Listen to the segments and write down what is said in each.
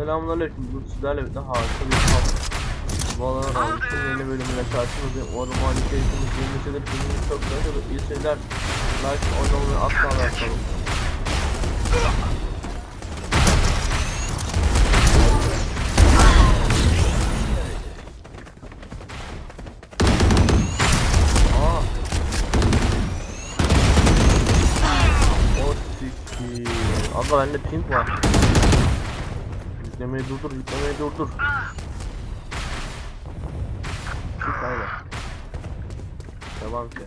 Selamünaleyküm. Bu sizlerle birlikte harika bir kamp. Valorant Round'un yeni bölümüne karşınızdayım. Umarım hali keyfiniz yerine Filmimiz çok güzel olur. İyi seyirler. Like, oynamayı asla bırakmayın. Aa. O siktir. Abla bende pink var. Yüklemeyi durdur, yüklemeyi durdur. Çık aynen. Devam ki.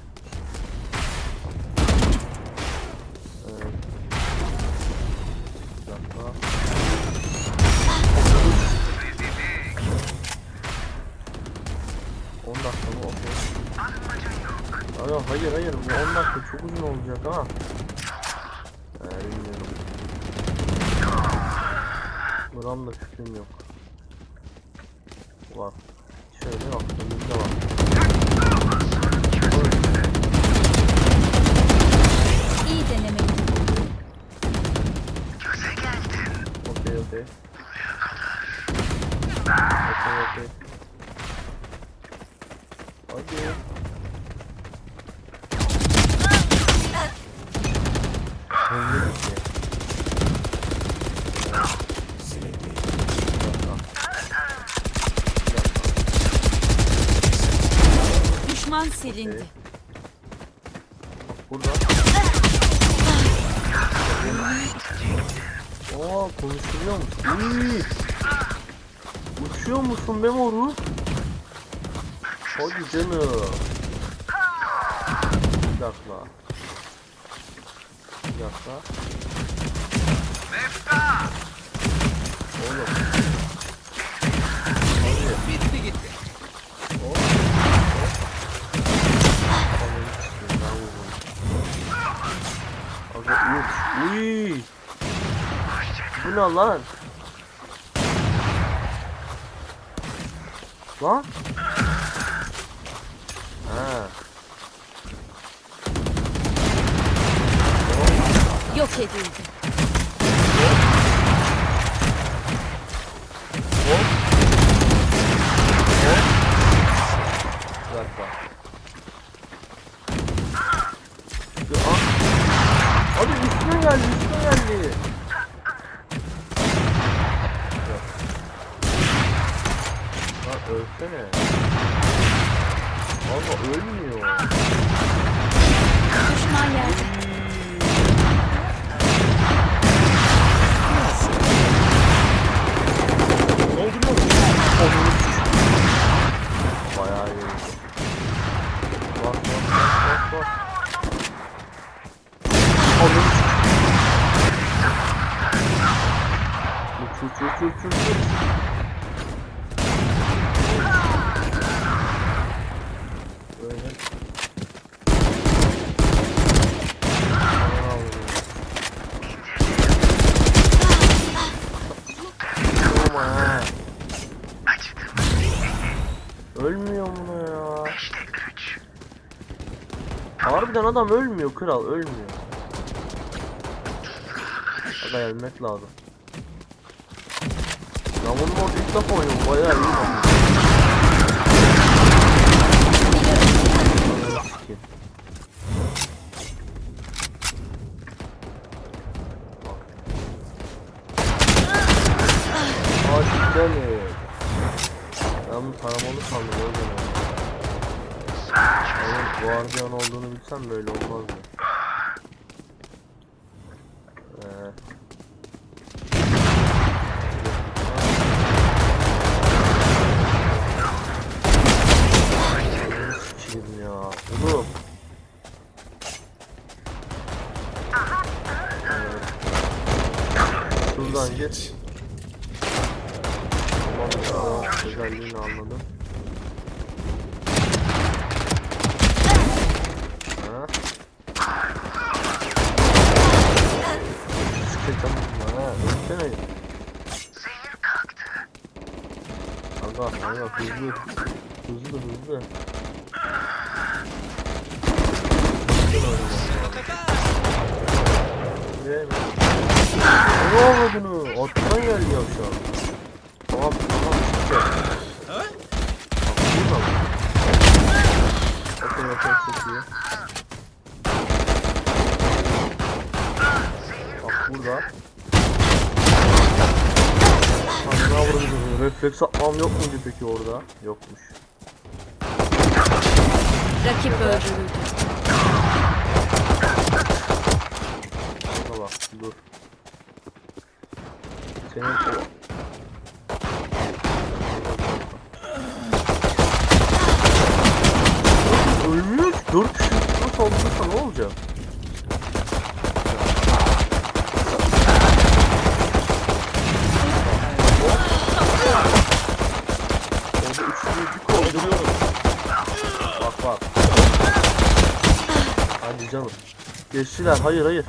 Evet. Bir dakika. Dakika mı? Okey. Alo, hayır hayır bu 10 dakika çok uzun olacak ha. Gram da fikrim yok. Var. Şöyle yok. Önümüzde var. İyi denemeydi. Okey okey. Okey okey. Hadi. Hızlı gitti. Silindi. Burada. Oo konuşturuyor musun? Uy. Uçuyor musun Memoru? Hadi canım. Bir dakika. Bir dakika. Bu ne lan? Lan? Ha. Yok edildi. Hop. Hop. Bir dakika. Şu an. Abi üstüne geldi, üstüne geldi. Yok. Lan ölsene. Valla ölmüyor. Düşman yerde. Bayağı iyi. Bak bak bak bak bak. Ananı Uç uç uç uç uç uç. Böyle. Aman Allah'ım. Olma ha. Ölmüyor mu ya? Harbiden adam ölmüyor kral ölmüyor. Aga ölmek lazım. Ya bunun orada ilk defa oynuyorum bayağı iyi bak. Ananı sikeyim. Ben bunu taramalı sandım o yüzden. Onun guardiyan olduğunu bilsem böyle olmazdı. Ee. Ananı ya. Özelliğini anladım. Ha? Sıkacağım bunu ha. Ölsene. Aga, aga hızlı. Hızlı hızlı. Ne oldu bunu? Ortadan geliyor şu an. İyi bak. Okey okey çok iyi. Bak burada. Kanına vurdu. Refleks atmam yok muydu peki orada? Yokmuş. Rakip öldürüldü. Şuna bak dur. Senin o... Ölmüyor ki. Dört kişi üstüne saldırırsa ne olacak? Orada üçlüyü bir koyduruyorum. Bak bak. Hadi canım. Geçtiler. Hayır hayır.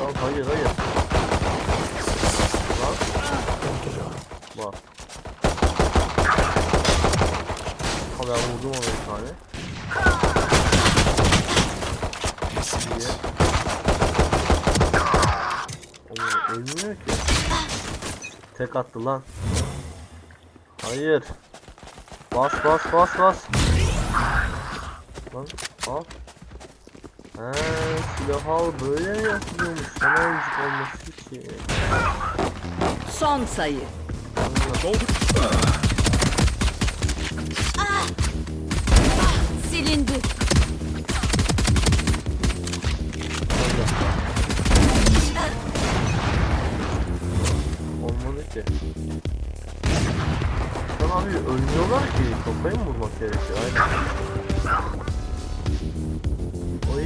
Lan hayır hayır. Lan. Bak. Ben vurdum ona bir tane. Diye. Oğlum ölmüyor ki. Tek attı lan. Hayır. Bas bas bas bas. Lan al. He silah al böyle mi yapılıyormuş? Sana oyuncuk olması için. Son sayı. Silindi. Olmadı ki. Lan abi ölmüyorlar ki. Kafayı mı vurmak gerekiyor? Aynen. Oy.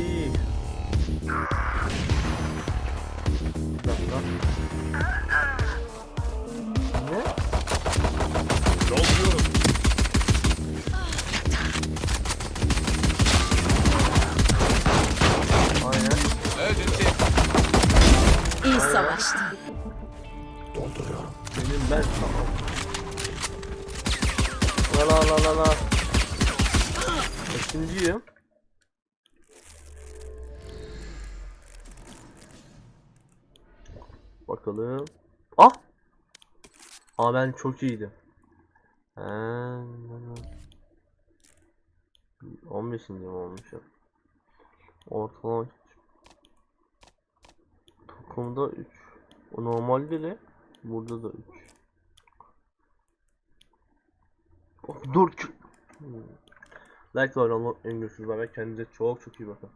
Bir dakika. Savaştı. Benim ben tamam. La la la la la. Kaçıncıyım? Bakalım. Ah! Aa ben çok iyiydim. He, 15'inciyim olmuşum. Ortalama Takımda 3. O normalde de burada da 3. Oh, 4 Like ve abone olmayı unutmayın. Kendinize çok çok iyi bakın.